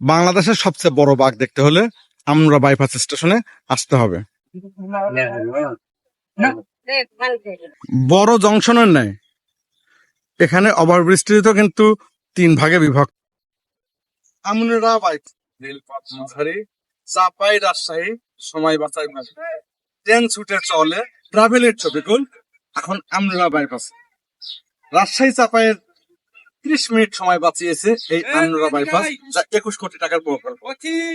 বাংলাদেশের সবচেয়ে বড় বাঘ দেখতে হলে আমরা বাইপাস স্টেশনে আসতে হবে। বড় জংশনের নেয় এখানে ওভারব্রিজটিতে কিন্তু তিন ভাগে বিভক্ত। মাঝারি, চাপাই রাজশাহী, সময় বাঁচাই মাঝে। ট্রেন চলে ট্রাভেলের এখন আমরা বাইপাস রাজশাহী চাপাইয়ের ত্রিশ মিনিট সময় বাঁচিয়েছে এই আমরা বাইপাস যা একুশ কোটি টাকার প্রকল্প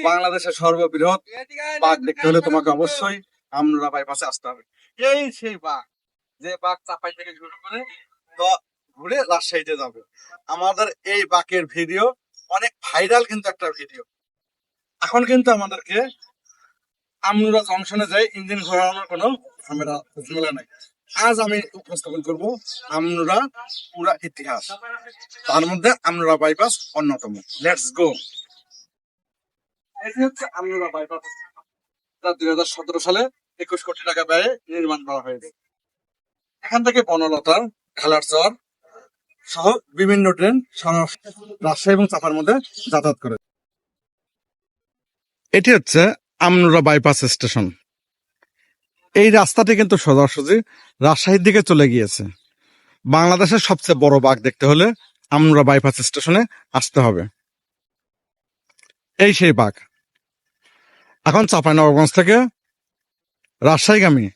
বাংলাদেশের সর্ববৃহৎ বাঘ দেখতে হলে তোমাকে অবশ্যই বাইপাসে আসতে হবে। এই সেই বাঘ যে বাঘ চাপাই থেকে শুরু করে ঘুরে রাজশাহীতে যাবে। আমাদের এই বাঘের ভিডিও অনেক ভাইরাল কিন্তু একটা ভিডিও। এখন কিন্তু আমাদেরকে আমরা জংশনে যাই ইঞ্জিন ঘোরানোর কোনো ঝামেলা ঝামেলা নাই। আজ আমি উপস্থাপন করব আমরা পুরা ইতিহাস। তার মধ্যে আমরা বাইপাস অন্যতম। লেটস গো এটি হচ্ছে আমরা বাইপাস যা দুই হাজার সতেরো সালে একুশ কোটি টাকা ব্যয়ে নির্মাণ করা হয়েছে। এখান থেকে বনলতা, খেলার চর সহ বিভিন্ন ট্রেন সারা রাজশাহী এবং চাপার মধ্যে যাতায়াত করে। এটি হচ্ছে আমনুরা বাইপাস স্টেশন এই রাস্তাটি কিন্তু সোজাসুজি রাজশাহীর দিকে চলে গিয়েছে। বাংলাদেশের সবচেয়ে বড় বাঘ দেখতে হলে আমনুরা বাইপাস স্টেশনে আসতে হবে। এই সেই বাঘ। এখন চাঁপাইনবাবগঞ্জ থেকে রাজশাহীগামী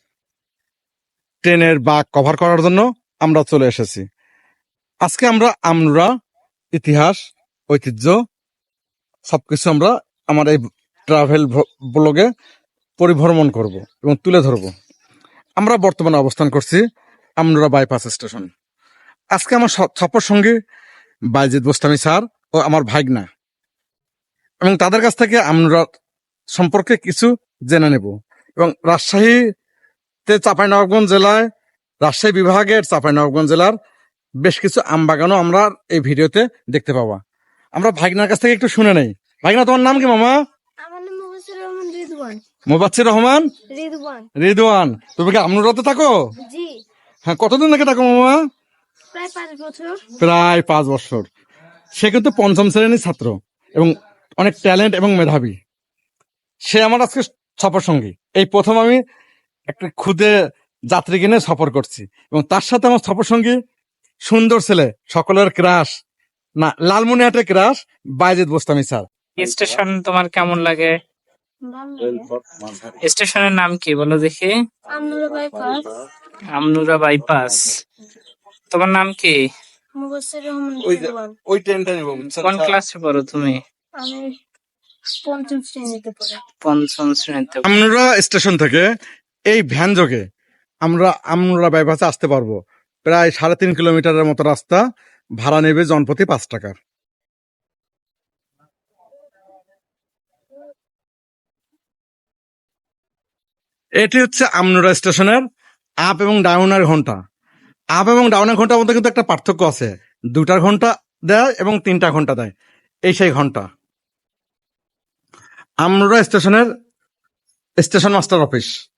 ট্রেনের বাঘ কভার করার জন্য আমরা চলে এসেছি। আজকে আমরা আমরা, ইতিহাস, ঐতিহ্য, সবকিছু আমরা আমার এই ট্রাভেল ব্লগে পরিভ্রমণ করব এবং তুলে ধরব। আমরা বর্তমানে অবস্থান করছি আমরা বাইপাস স্টেশন আজকে আমার সফর সঙ্গী বাইজিৎ বোস্তামি স্যার ও আমার ভাগনা। এবং তাদের কাছ থেকে আমরা সম্পর্কে কিছু জেনে নেব। এবং রাজশাহীতে চাঁপাইনবাবগঞ্জ জেলায়, রাজশাহী বিভাগের চাঁপাইনবাবগঞ্জ জেলার বেশ কিছু আম বাগানও আমরা এই ভিডিওতে দেখতে পাবা আমরা ভাগনার কাছ থেকে একটু শুনে নেই। ভাগনা, তোমার নাম কি মামা আমার নাম মুবাসির রহমান মোবাচ্চির রহমান? রিদওয়ান। রিদওয়ান। তুমি কি আমনুরাতে থাকো? জি। হ্যাঁ কতদিন থেকে থাকো মামা? প্রায় পাঁচ বছর। প্রায় পাঁচ বছর। সে কিন্তু পঞ্চম শ্রেণির ছাত্র এবং অনেক ট্যালেন্ট এবং মেধাবী। সে আমার আজকে সফর সঙ্গী। এই প্রথম আমি একটা খুদে যাত্রী কিনে সফর করছি এবং তার সাথে আমার সফর সঙ্গী সুন্দর ছেলে সকলের ক্রাশ। না লালমনিহাটের crush Baijit Bostami sir. Station তোমার কেমন লাগে? স্টেশনের নাম কি বলো দেখি? আমনুরা বাইপাস। আমনুরা বাইপাস। তোমার নাম কি? ওই ট্রেনটা নিব। কোন ক্লাসে পড়ো তুমি? আমি পঞ্চম শ্রেণীতে পড়ি। পঞ্চম শ্রেণীতে। আমরা স্টেশন থেকে এই ভ্যান যোগে আমরা আমরা বাইপাসে আসতে পারব। প্রায় সাড়ে তিন কিলোমিটারের মতো রাস্তা ভাড়া নেবে জনপ্রতি পাঁচ টাকা। এটি হচ্ছে আমনুরা স্টেশনের আপ এবং ডাউনের ঘণ্টা। আপ এবং ডাউনের ঘণ্টার মধ্যে কিন্তু একটা পার্থক্য আছে। দুটার ঘণ্টা দেয় এবং তিনটা ঘণ্টা দেয়। এই সেই ঘণ্টা। আমনুরা স্টেশনের স্টেশন মাস্টার অফিস।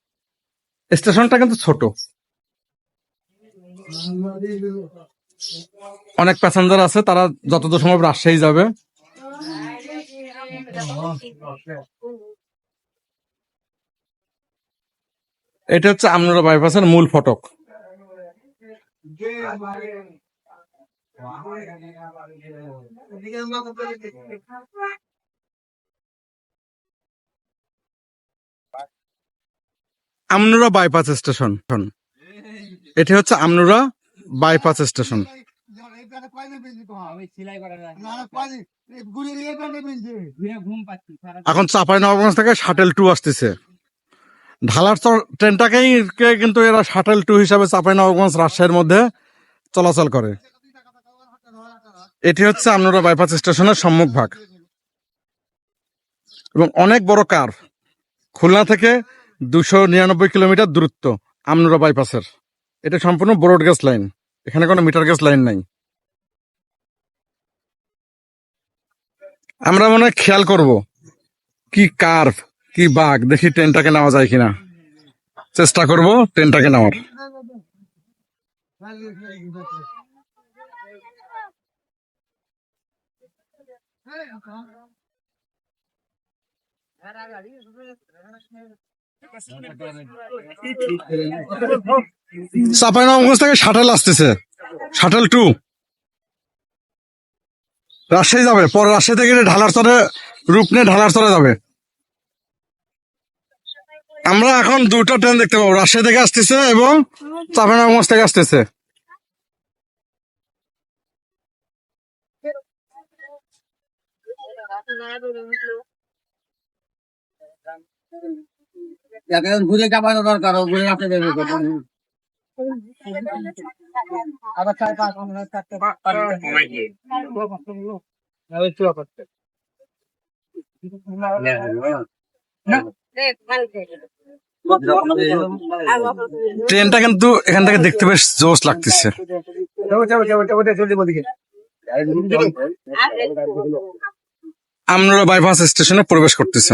স্টেশনটা কিন্তু ছোট। অনেক প্যাসেঞ্জার আছে, তারা যতদূর সম্ভব রাজশাহী যাবে। এটা হচ্ছে আমনুরা বাইপাসের মূল ফটক। Amnura bypass station. এটি হচ্ছে আমনুরা বাইপাস স্টেশন। এখন চাপাই নবাবগঞ্জ থেকে শাটেল টু আসতেছে। ঢালার ট্রেনটাকেই কিন্তু এরা শাটেল টু হিসাবে চাপাই নবাবগঞ্জ রাজশাহীর মধ্যে চলাচল করে। এটি হচ্ছে আমনুরা বাইপাস স্টেশনের সম্মুখ ভাগ। এবং অনেক বড় কার, খুলনা থেকে দুশো নিরানব্বই কিলোমিটার দূরত্ব আমনুরা বাইপাসের এটা সম্পূর্ণ ব্রড গ্যাস লাইন, এখানে কোনো মিটার গ্যাস লাইন নাই। আমরা মনে খেয়াল করব কি কার্ভ কি বাঘ? দেখি ট্রেনটাকে নেওয়া যায় কিনা। চেষ্টা করব ট্রেনটাকে নেওয়ার থেকে শাটেল আসতেছে। Shuttle two. রাজশাহী যাবে। পরে রাজশাহী থেকে ঢালার চরে, রূপ নিয়ে ঢালার চরে যাবে। আমরা এখন দুটো ট্রেন দেখতে পাবো। রাজশাহী থেকে আসতেছে এবং চাপাইনবাবগঞ্জ থেকে আসতেছে। এখন ঘুরে চাপানো দরকার ও ঘুরে আপনি দেবে আবার চার পাঁচ আমরা চারটে ট্রেনটা কিন্তু এখান থেকে দেখতে বেশ জোশ লাগতেছে। আমরা বাইপাস স্টেশনে প্রবেশ করতেছে।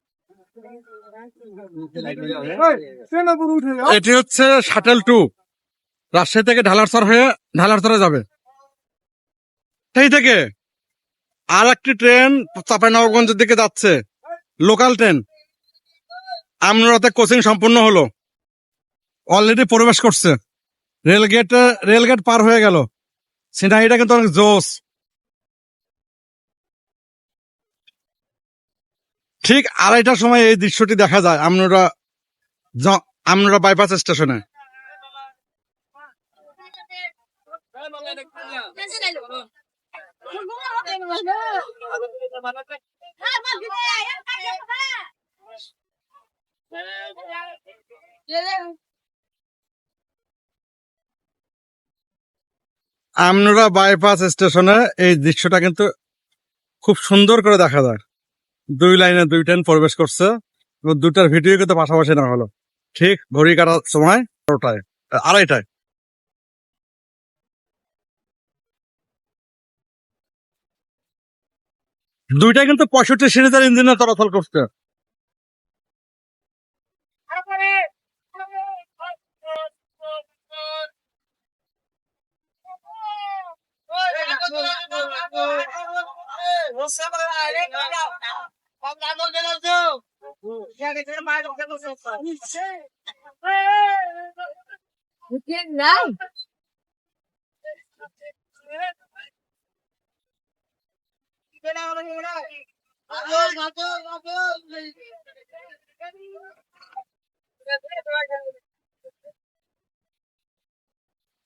এটি হচ্ছে শাটেল টু। রাজশাহী থেকে ঢালারচর হয়ে ঢালারচরে যাবে। সেই থেকে আর একটি ট্রেন চাঁপাইনবাবগঞ্জের দিকে যাচ্ছে। Local train. আমরাতে কোচিং সম্পূর্ণ হলো। অলরেডি প্রবেশ করছে। রেলগেটে রেলগেট পার হয়ে গেল। সিনারিটা কিন্তু অনেক জোস। ঠিক আড়াইটার সময় এই দৃশ্যটি দেখা যায় আমরা আমরা বাইপাস স্টেশনে আমরা বাইপাস স্টেশনে এই দৃশ্যটা কিন্তু খুব সুন্দর করে দেখা যায়। দুই লাইনে দুই ট্রেন প্রবেশ করছে এবং দুটার ভিডিও কিন্তু পাশাপাশি নেওয়া হলো ঠিক ঘড়ি কাটার সময় বারোটায় আড়াইটায় দুইটা কিন্তু পঁয়ষট্টি সিরিজের ইঞ্জিনে চলাচল করছে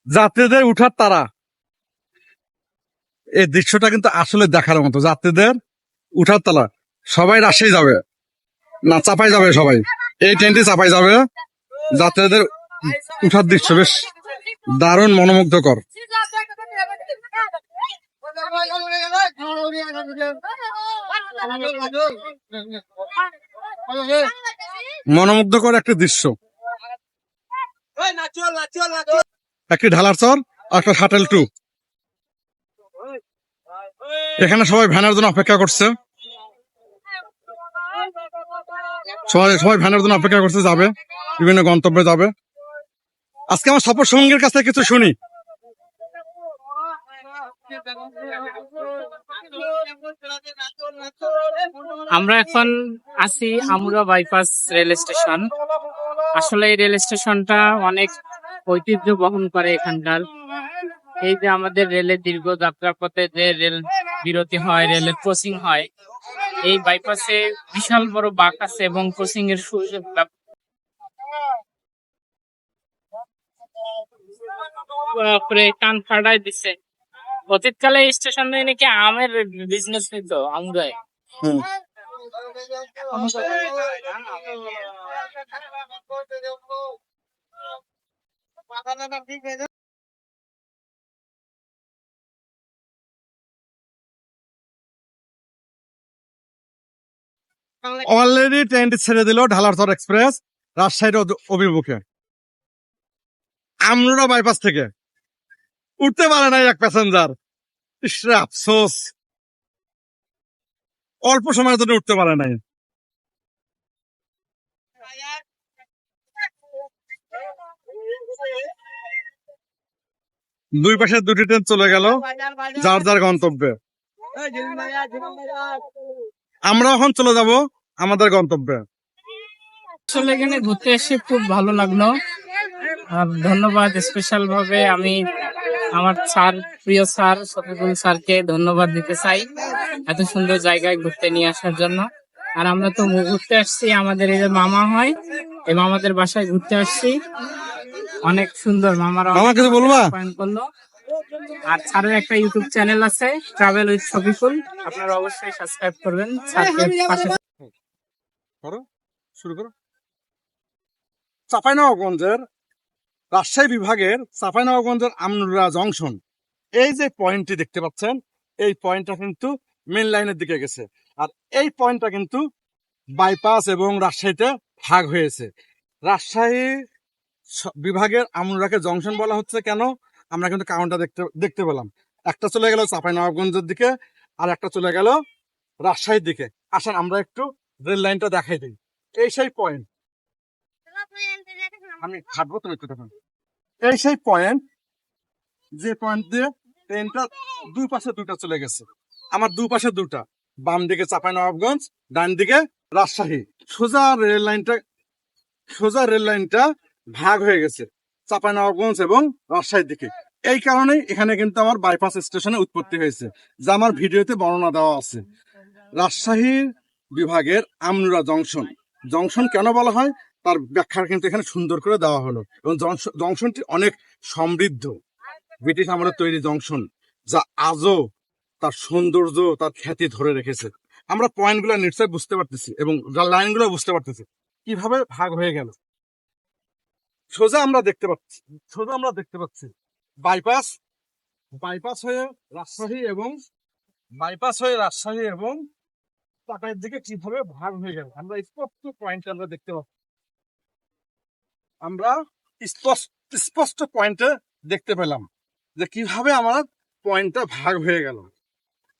যাত্রীদের উঠার তারা। এই দৃশ্যটা কিন্তু আসলে দেখার মতো। যাত্রীদের উঠার তালা। সবাই রাজশাহী যাবে। না, চাপাই যাবে সবাই। এই ট্রেনটি চাপাই যাবে। যাত্রীদের উঠার দৃশ্য, বেশ দারুণ মনোমুগ্ধকর। মনোমুগ্ধকর একটি দৃশ্য। একটি ঢালার চর, আর একটা শাটেল টু। এখানে সবাই ভ্যানের জন্য অপেক্ষা করছে। সবাই সবাই ভ্যানের জন্য অপেক্ষা করতে যাবে। বিভিন্ন গন্তব্যে যাবে। আজকে আমার সফর সঙ্গীর কাছে কিছু শুনি। আমরা এখন আছি আমুরা বাইপাস রেল স্টেশন। আসলে এই রেল স্টেশনটা অনেক ঐতিহ্য বহন করে এখানকার। এই যে আমাদের রেলের দীর্ঘ যাত্রার পথে যে রেল বিরতি হয় রেলের ক্রসিং হয় এই বাইপাসে বিশাল বড় বাঁক আছে এবং ক্রসিং এর সুযোগ বাপরে কান ফাটাই দিছে। অতীতকালে এই স্টেশনে নাকি আমের বিজনেস নিত আমরাই। অলরেডি ট্রেনটি ছেড়ে দিল ঢালারচর এক্সপ্রেস রাজশাহীর অভিমুখে। আমরা বাইপাস থেকে। উঠতে পারে নাই এক প্যাসেঞ্জার আফসোস। অল্প সময়ের জন্য উঠতে পারে নাই। দুই পাশে দুটি ট্রেন চলে গেল। যার যার গন্তব্যে। আমরা এখন চলে যাব আমাদের গন্তব্যে। আসলে এখানে ঘুরতে এসে খুব ভালো লাগল। আর ধন্যবাদ স্পেশাল ভাবে আমি আমার স্যার প্রিয় স্যার শফিকুল স্যারকে ধন্যবাদ দিতে চাই এত সুন্দর জায়গায় ঘুরতে নিয়ে আসার জন্য। আর আমরা তো ঘুরতে আসছি আমাদের এই যে মামা হয় এই মামাদের বাসায় ঘুরতে আসছি। অনেক সুন্দর মামারা আমাকে বলবা? করল। আর স্যারের একটা ইউটিউব চ্যানেল আছে ট্রাভেল উইথ শফিকুল আপনারা অবশ্যই সাবস্ক্রাইব করবেন স্যারকে করো শুরু করো। চাঁপাইনবাবগঞ্জের রাজশাহী বিভাগের চাঁপাইনবাবগঞ্জের আমনুরা জংশন। এই যে পয়েন্টটি দেখতে পাচ্ছেন এই পয়েন্টটা কিন্তু মেন লাইনের দিকে গেছে। আর এই পয়েন্টটা কিন্তু বাইপাস এবং রাজশাহীতে ভাগ হয়েছে। রাজশাহী বিভাগের আমনুরাকে জংশন বলা হচ্ছে কেন? আমরা কিন্তু কারণটা দেখতে দেখতে পেলাম। একটা চলে গেল চাঁপাইনবাবগঞ্জের দিকে, আর একটা চলে গেল রাজশাহীর দিকে। আসেন আমরা একটু রেল লাইনটা দেখাই দিই। এই সেই পয়েন্ট আমি হাঁটবো, তুমি একটু দেখুন এই সেই পয়েন্ট যে পয়েন্ট দিয়ে ট্রেনটা দুই পাশে দুটা চলে গেছে। আমার দুই পাশে দুটা বাম দিকে চাঁপাইনবাবগঞ্জ ডান দিকে রাজশাহী। সোজা রেল লাইনটা, সোজা রেল লাইনটা ভাগ হয়ে গেছে। চাঁপাইনবাবগঞ্জ এবং রাজশাহীর দিকে। এই কারণেই এখানে কিন্তু আমার বাইপাস স্টেশনে উৎপত্তি হয়েছে, যা আমার ভিডিওতে বর্ণনা দেওয়া আছে। রাজশাহী বিভাগের আমনুরা জংশন। জংশন কেন বলা হয়? তার ব্যাখ্যা কিন্তু এখানে সুন্দর করে দেওয়া হলো। এবং জংশনটি অনেক সমৃদ্ধ, ব্রিটিশ আমলের তৈরি জংশন, যা আজও তার সৌন্দর্য, তার খ্যাতি ধরে রেখেছে। আমরা পয়েন্টগুলো নিশ্চয় বুঝতে পারতেছি এবং লাইনগুলো বুঝতে পারতেছি। কীভাবে ভাগ হয়ে গেল? সোজা আমরা দেখতে পাচ্ছি, সোজা আমরা দেখতে পাচ্ছি। বাইপাস বাইপাস হয়ে রাজশাহী এবং বাইপাস হয়ে রাজশাহী এবং টাকার দিকে কীভাবে ভাগ হয়ে গেল? আমরা স্পষ্ট পয়েন্ট আমরা দেখতে পাচ্ছি আমরা স্পষ্ট পয়েন্টে দেখতে পেলাম যে কীভাবে আমার পয়েন্টটা ভাগ হয়ে গেল।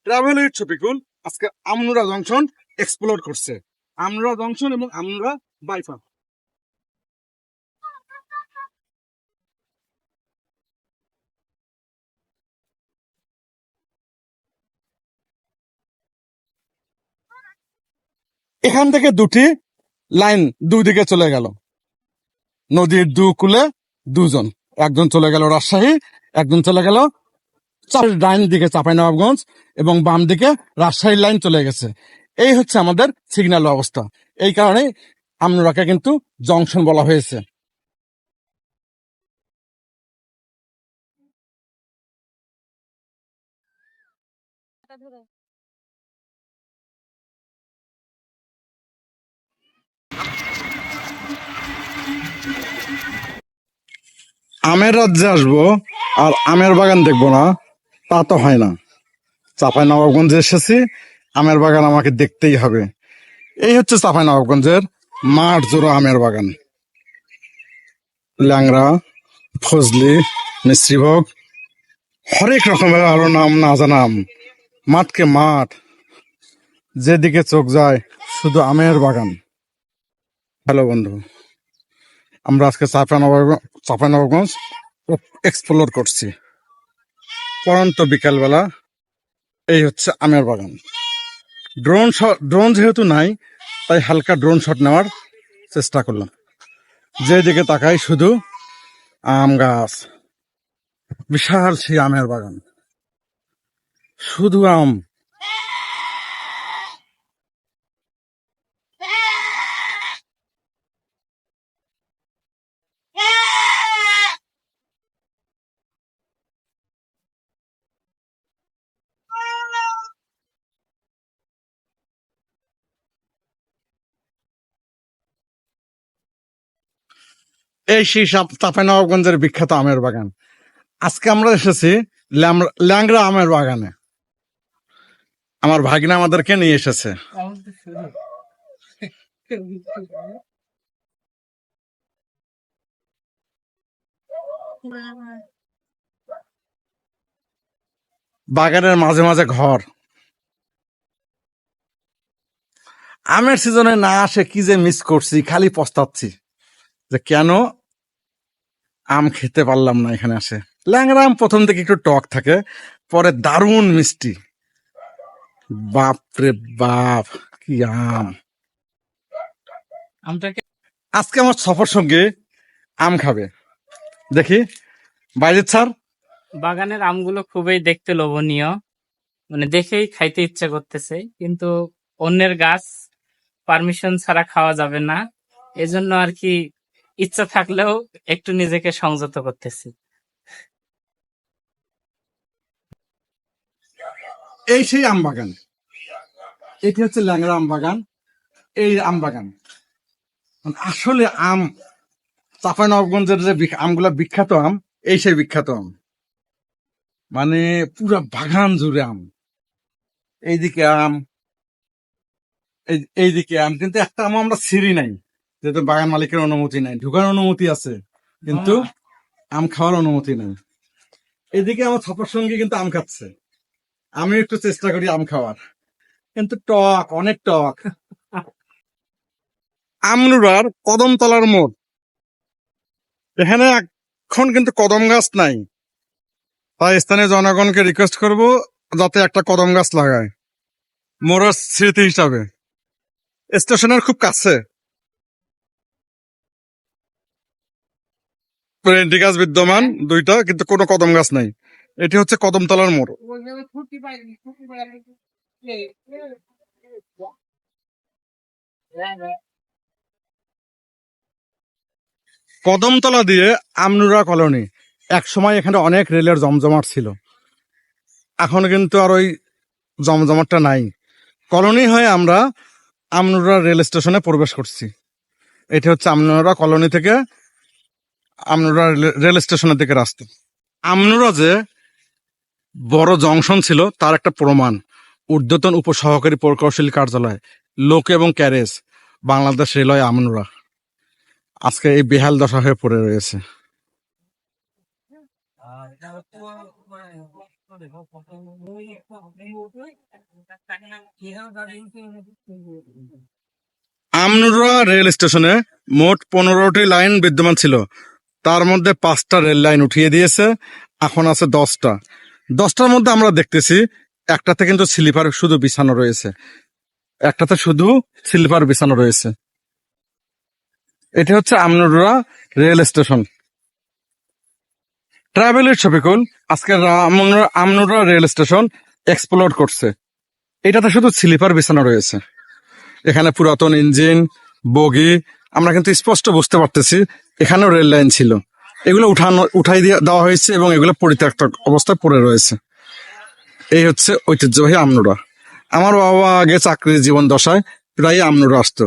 ট্রাভেল উইথ শফিকুল আজকে আমনুরা জংশন এক্সপ্লোর করছে। আমনুরা জংশন এবং আমনুরা বাইপাস এখান থেকে দুটি লাইন দুই দিকে চলে গেল। নদীর দু কুলে দুজন। একজন চলে গেল রাজশাহী, একজন চলে গেল ডাইন দিকে চাঁপাইনবাবগঞ্জ এবং বাম দিকে রাজশাহীর লাইন চলে গেছে। এই হচ্ছে আমাদের সিগন্যাল অবস্থা এই কারণে আমরাকে কিন্তু জংশন বলা হয়েছে। আমের রাজ্যে আসব আর আমের বাগান দেখব না, তা তো হয় না। চাপাই নবাবগঞ্জে এসেছি, আমের বাগান আমাকে দেখতেই হবে। এই হচ্ছে চাপাই নবাবগঞ্জের মাঠ জোড়া আমের বাগান। ল্যাংরা ফজলি, মিশ্রিভোগ, হরেক রকমের আরও নাম না জানাম মাঠকে মাঠ, যেদিকে চোখ যায় শুধু আমের বাগান। হ্যালো বন্ধু। আমরা আজকে চাপানবাবগঞ্জ চাপানবাবগঞ্জ এক্সপ্লোর করছি। পরন্ত বিকালবেলা এই হচ্ছে আমের বাগান। ড্রোন ড্রোন যেহেতু নাই, তাই হালকা ড্রোন শট নেওয়ার চেষ্টা করলাম। যেদিকে তাকাই শুধু আম গাছ। বিশাল সেই আমের বাগান। শুধু আম। এই সেই চাপাইনবাবগঞ্জের বিখ্যাত আমের বাগান। আজকে আমরা এসেছি ল্যাংড়া আমের বাগানে। আমার ভাগিনা আমাদেরকে নিয়ে এসেছে। বাগানের মাঝে মাঝে ঘর। আমের সিজনে না আসে কি যে মিস করছি, খালি পস্তাচ্ছি। যে কেন আম খেতে পারলাম না এখানে আসে? ল্যাংড়া আম প্রথম থেকে একটু টক থাকে পরে দারুণ মিষ্টি। বাপ রে বাপ কি আম। আমটাকে আজকে আমার সফর সঙ্গে আম খাবে। দেখি বাইরে স্যার বাগানের আমগুলো খুবই দেখতে লোভনীয়। মানে দেখেই খাইতে ইচ্ছা করতেছে কিন্তু অন্যের গাছ পারমিশন ছাড়া খাওয়া যাবে না। এজন্য আর কি ইচ্ছা থাকলেও একটু নিজেকে সংযত করতেছি। এই সেই আম বাগান। এটি হচ্ছে ল্যাংড়া আম বাগান। এই আম বাগান। মানে আসলে আম চাপাই নবগঞ্জের যে আমগুলা বিখ্যাত আম, এই সেই বিখ্যাত আম। মানে পুরো বাগান জুড়ে আম। এইদিকে আম, এই, এইদিকে আম। কিন্তু একটা আম আমরা ছিঁড়ি নাই। যেহেতু বাগান মালিকের অনুমতি নাই ঢুকার অনুমতি আছে কিন্তু আম খাওয়ার অনুমতি নাই। এদিকে আমার ছাপার সঙ্গে কিন্তু আম খাচ্ছে। আমি একটু চেষ্টা করি আম খাওয়ার। কিন্তু টক অনেক টক। আমনুরার কদমতলার মোড়। এখানে এখন কিন্তু কদম গাছ নাই। তাই স্থানীয় জনগণকে রিকোয়েস্ট করব যাতে একটা কদম গাছ লাগায়। মোড়ের স্মৃতি হিসাবে। স্টেশনের খুব কাছে। রেন্টি গাছ বিদ্যমান দুইটা কিন্তু কোনো কদম গাছ নাই। এটি হচ্ছে কদমতলার মোড়। কদমতলা দিয়ে আমনুরা কলোনি। এক সময় এখানে অনেক রেলের জমজমাট ছিল। এখন কিন্তু আর ওই জমজমাটটা নাই। কলোনি হয়ে আমরা আমনুরা রেল স্টেশনে প্রবেশ করছি। এটি হচ্ছে আমনুরা কলোনি থেকে আমনুরা রেল- স্টেশনের দিকে রাস্তা। আমনুরা যে বড় জংশন ছিল, তার একটা প্রমাণ। ঊর্ধ্বতন উপসহকারী প্রকৌশলী কার্যালয়, লোক এবং ক্যারেজ, বাংলাদেশ রেলওয়ে আমনুরা। আজকে এই বেহাল দশা হয়ে পড়ে রয়েছে। আমনুরা রেল স্টেশনে মোট পনেরোটি লাইন বিদ্যমান ছিল। তার মধ্যে পাঁচটা রেল লাইন উঠিয়ে দিয়েছে, এখন আছে দশটা। দশটার মধ্যে আমরা দেখতেছি, একটাতে কিন্তু স্লিপার শুধু বিছানো রয়েছে। একটাতে শুধু স্লিপার বিছানো রয়েছে। এটি হচ্ছে আমনুরা রেল স্টেশন। ট্রাভেলের ছবিকুল আজকে আমনুরা রেল স্টেশন এক্সপ্লোর করছে। এটাতে শুধু স্লিপার বিছানো রয়েছে। এখানে পুরাতন ইঞ্জিন, বগি আমরা কিন্তু স্পষ্ট বুঝতে পারতেছি, এখানেও রেল লাইন ছিল। এগুলো উঠানো, উঠাই দিয়ে দেওয়া হয়েছে এবং এগুলো পরিত্যক্ত অবস্থায় পড়ে রয়েছে। এই হচ্ছে ঐতিহ্যবাহী আমনুরা। আমার বাবা আগে চাকরির জীবন দশায় প্রায় আমনুরা আসতো।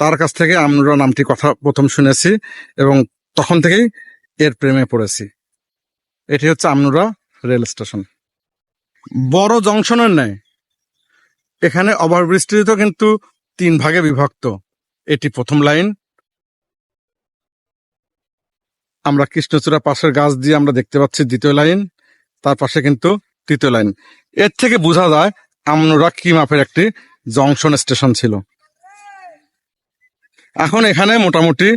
তার কাছ থেকে আমনুরা নামটি কথা প্রথম শুনেছি এবং তখন থেকেই এর প্রেমে পড়েছি। এটি হচ্ছে আমনুরা রেল স্টেশন। বড় জংশনের নেয় এখানে ওভারব্রিজটিতে কিন্তু তিন ভাগে বিভক্ত। এটি প্রথম লাইন আমরা কৃষ্ণচূড়া পাশের গাছ দিয়ে আমরা দেখতে পাচ্ছি দ্বিতীয় লাইন, তার পাশে কিন্তু তৃতীয় লাইন। এর থেকে বোঝা যায় আমনুরা কি মাপের একটি জংশন স্টেশন ছিল। এখন এখানে মোটামুটি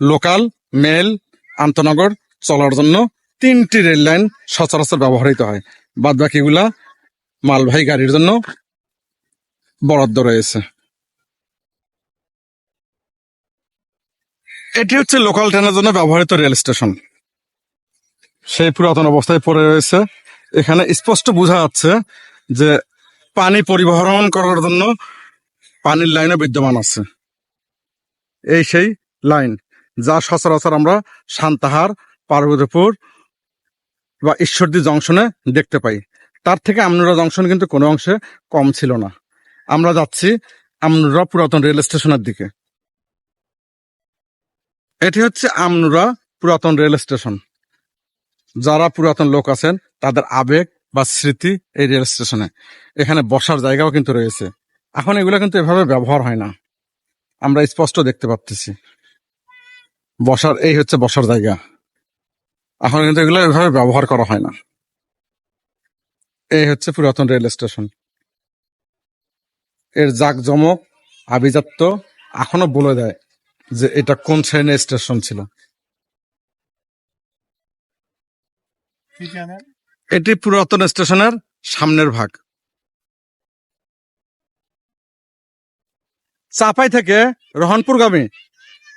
লোকাল, মেল, আন্তনগর চলার জন্য তিনটি রেল লাইন সচরাচর ব্যবহৃত হয়। বাদ বাকিগুলা মালবাহী গাড়ির জন্য বরাদ্দ রয়েছে। এটি হচ্ছে লোকাল ট্রেনের জন্য ব্যবহৃত রেল স্টেশন। সেই পুরাতন অবস্থায় পড়ে রয়েছে। এখানে স্পষ্ট বোঝা যাচ্ছে যে পানি পরিবহন করার জন্য পানির লাইনও বিদ্যমান আছে। এই সেই লাইন, যা সচরাচর আমরা সান্তাহার, পার্বতীপুর বা ঈশ্বরদী জংশনে দেখতে পাই। তার থেকে আমনুরা জংশন কিন্তু কোনো অংশে কম ছিল না। আমরা যাচ্ছি আমনুরা পুরাতন রেল স্টেশনের দিকে। এটি হচ্ছে আমনুরা পুরাতন রেল স্টেশন। যারা পুরাতন লোক আছেন, তাদের আবেগ বা স্মৃতি এই রেল স্টেশনে। এখানে বসার জায়গাও কিন্তু রয়েছে। এখন এগুলো কিন্তু এভাবে ব্যবহার হয় না। আমরা স্পষ্ট দেখতে পাচ্ছি বসার, এই হচ্ছে বসার জায়গা। এখন কিন্তু এগুলো এভাবে ব্যবহার করা হয় না। এই হচ্ছে পুরাতন রেল স্টেশন। এর জাকজমক, আভিজাত্য এখনও বলে দেয়। যে এটা কোন শ্রেণির স্টেশন ছিল? এটি পুরাতন স্টেশনের সামনের ভাগ। চাপাই থেকে রহনপুরগামী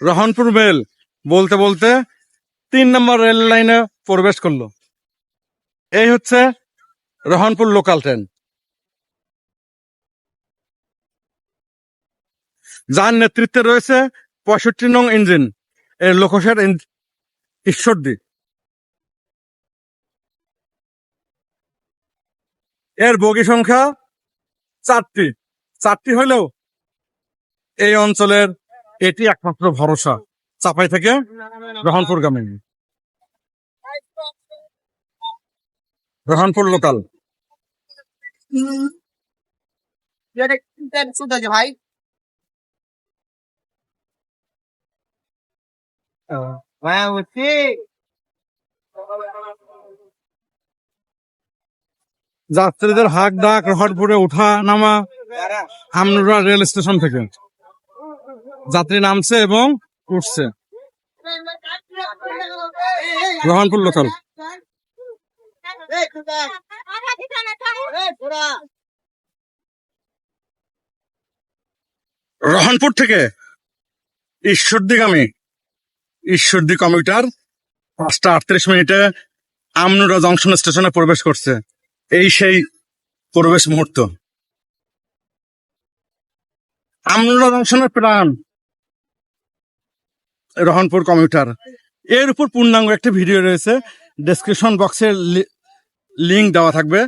রহনপুর মেল বলতে বলতে তিন নম্বর রেল লাইনে প্রবেশ করল। এই হচ্ছে রহনপুর লোকাল ট্রেন। যার নেতৃত্বে রয়েছে পঁয়ষট্টি নং ইঞ্জিন এর লোকসার ঈশ্বরদী। এর বগি সংখ্যা চারটি। চারটি হলেও এই অঞ্চলের এটি একমাত্র ভরসা চাপাই থেকে রহনপুর গ্রামে রহনপুর লোকাল ভাই? যাত্রীদের হাক ডাক রহনপুরে উঠা নামা হামনুরা রেল স্টেশন থেকে। যাত্রী নামছে এবং উঠছে। রহনপুর লোকাল রহনপুর থেকে ঈশ্বরদীগামী ঈশ্বরদী কমিউটার পাঁচটা আটত্রিশ মিনিটে আমনুরা জংশন স্টেশনে প্রবেশ করছে। এই সেই প্রবেশ মুহূর্ত। আমনুরা জংশনের প্রাণ, রহনপুর কমিউটার এর উপর পূর্ণাঙ্গ একটি ভিডিও রয়েছে। ডেসক্রিপশন বক্সে লিংক দেওয়া থাকবে।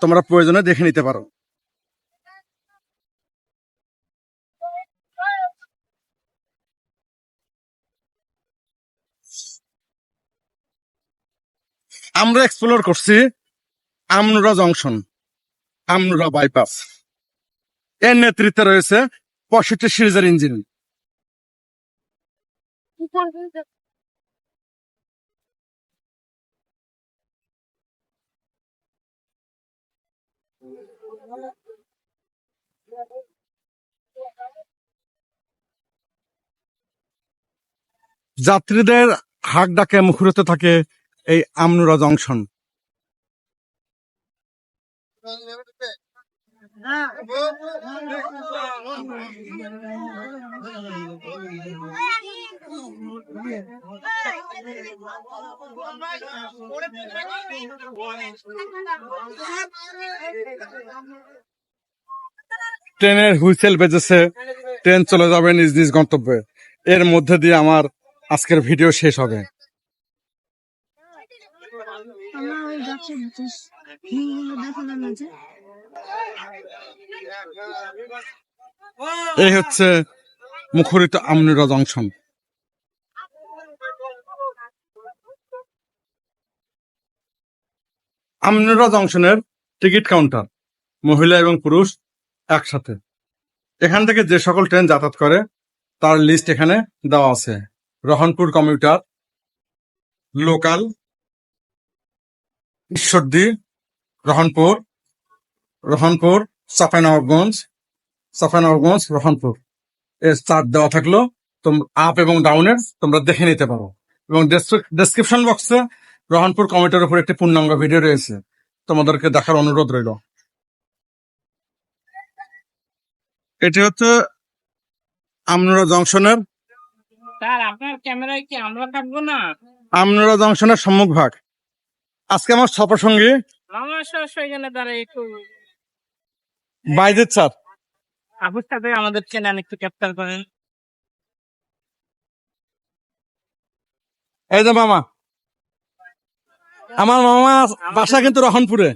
তোমরা প্রয়োজনে দেখে নিতে পারো। আমরা এক্সপ্লোর করছি আমনুরা জংশন আমনুরা বাইপাস এর নেতৃত্বে রয়েছে পঁয়ষট্টি সিরিজের ইঞ্জিন যাত্রীদের হাক ডাকে মুখরিত থাকে এই আমনুরা জংশন ট্রেনের হুইসেল বেজেছে, ট্রেন চলে যাবে নিজ নিজ গন্তব্যে। এর মধ্যে দিয়ে আমার আজকের ভিডিও শেষ হবে আমার ওই গাছের ভিতর হিমগুলো এই হচ্ছে মুখরিত আমনুরা জংশন আমনুরা জংশনের টিকিট কাউন্টার, মহিলা এবং পুরুষ একসাথে। এখান থেকে যে সকল ট্রেন যাতায়াত করে, তার লিস্ট এখানে দেওয়া আছে। Rohanpur commuter, local Ishwardi Rohanpur Rohanpur Chapainawabganj Chapainawabganj Rohanpur. এর চার্ট দেওয়া থাকল তোমরা আপ এবং ডাউনের তোমরা দেখে নিতে পারো। এবং ডেসক্রিপশন বক্সে রহনপুর কমিটির উপর একটি পূর্ণাঙ্গ ভিডিও রয়েছে। তোমাদেরকে দেখার অনুরোধ রইল। এটি হচ্ছে আমনুরা জংশনের স্যার আপনার ক্যামেরায় কি আমরা থাকব না? আমনুরা জংশনের সম্মুখ ভাগ। আজকে আমার একটু বাইজের স্যার। আপুর সাথে আমাদের চ্যানেল একটু ক্যাপচার করেন। এই যে মামা। আমার মামা বাসা কিন্তু রহনপুরে।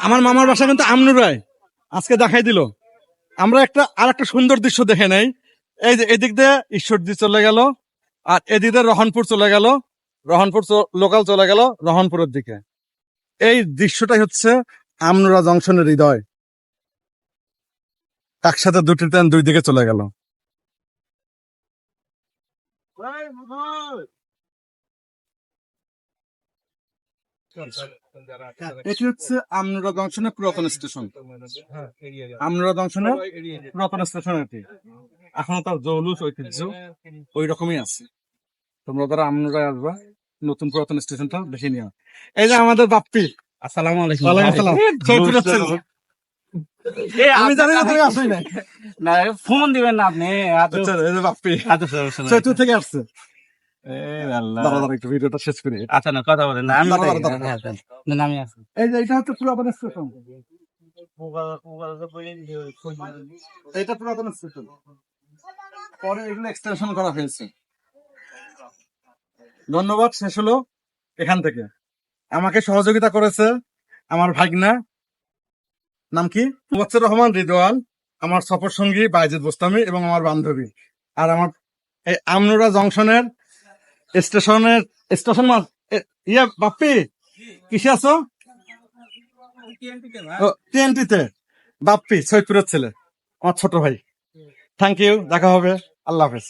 আমার মামার বাসা কিন্তু আমনুরায়। আজকে দেখাই দিল। আমরা একটা আর একটা সুন্দর দৃশ্য দেখে নেই। এই যে এদিক দিয়ে ঈশ্বরদী চলে গেল আর এদিক দিয়ে রহনপুর চলে গেল। রহনপুর লোকাল চলে গেল রহনপুরের দিকে। এই দৃশ্যটাই হচ্ছে আমনুরা জংশনের হৃদয়। একসাথে দুটি ট্রেন দুই দিকে চলে গেল। এটি হচ্ছে আমনুরা জংশনের পুরাতন স্টেশন। আমনুরা জংশনের পুরাতন স্টেশন এটি। এখনও তার জৌলুস ঐতিহ্য ওই রকমই আছে। তোমরা যারা আমনুরা আসবা নতুন পুরাতন স্টেশনটা দেখে নিও। এই যে আমাদের বাপ্পি আসসালামু আলাইকুম। আসসালাম। আমি জানি না তুমি আসোই না না ফোন দিবেন না আপনি আচ্ছা এই যে বাপ্পি। চৈতুর থেকে আসছে। দাঁড়া দাঁড়া একটু ভিডিওটা শেষ করি। আচ্ছা না কথা বলেন আমি আমি এই যে এটা হচ্ছে পুরাতন স্টেশন। এটা পুরাতন স্টেশন। পরে এগুলো এক্সটেনশন করা হয়েছে। ধন্যবাদ, শেষ হলো এখান থেকে। আমাকে সহযোগিতা করেছে আমার ভাগনা। নাম কি? মুবাচ্চর রহমান, রিদওয়ান। আমার সফর সঙ্গী বাইজিদ বোস্তামি এবং আমার বান্ধবী। আর আমার এই আমনুরা জংশনের স্টেশনের, স্টেশন মাস ইয়ে বাপ্পি, কিসে আছো? টিএনটিতে বাপ্পি, সৈয়দপুরের ছেলে, আমার ছোট ভাই। থ্যাংক ইউ দেখা হবে। আল্লাহ হাফেজ।